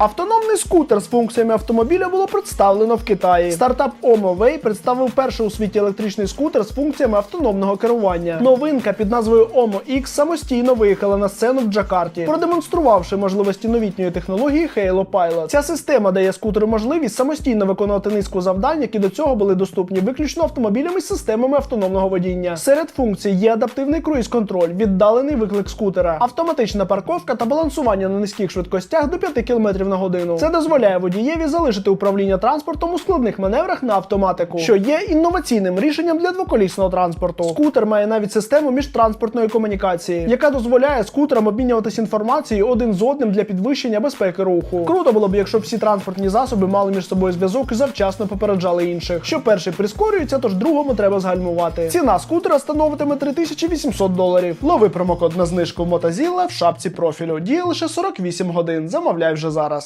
Автономний скутер з функціями автомобіля було представлено в Китаї. Стартап Omo Way представив перший у світі електричний скутер з функціями автономного керування. Новинка під назвою Omo самостійно виїхала на сцену в Джакарті, продемонструвавши можливості новітньої технології Halo Pilot. Ця система дає скутеру можливість самостійно виконувати низку завдань, які до цього були доступні виключно автомобілями з системами автономного водіння. Серед функцій є адаптивний круїз-контроль, віддалений виклик скутера, автоматична парковка та балансування на низьких швидкостях до 5 км на годину. Це дозволяє водієві залишити управління транспортом у складних маневрах на автоматику, що є інноваційним рішенням для двоколісного транспорту. Скутер має навіть систему міжтранспортної комунікації, яка дозволяє скутерам обмінюватись інформацією один з одним для підвищення безпеки руху. Круто було б, якщо всі транспортні засоби мали між собою зв'язок і завчасно попереджали інших. Що перший прискорюється, тож другому треба згальмувати. Ціна скутера становитиме 3800 доларів. Лови промокод на знижку Мотозіла в шапці профілю. Діє лише 48 годин. Замовляй вже зараз.